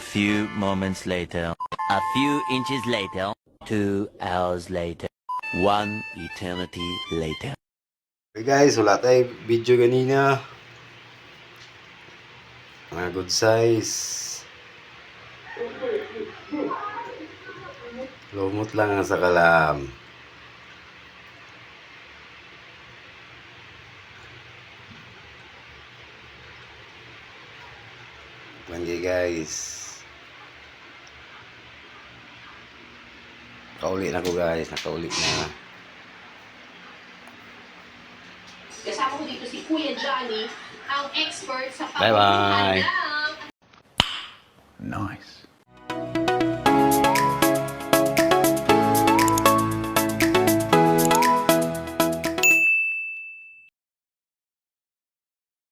few moments later. A few inches later. Two hours later. One eternity later. Okay guys, wala tayo video ganina. Mga good size. Lumot lang ang sakalam. Mandi guys. Nakauli na ko guys, nakauli na. Kasama ko dito si Kuya Johnny, ang expert sa Bye-bye. pagkukuha ng Nice.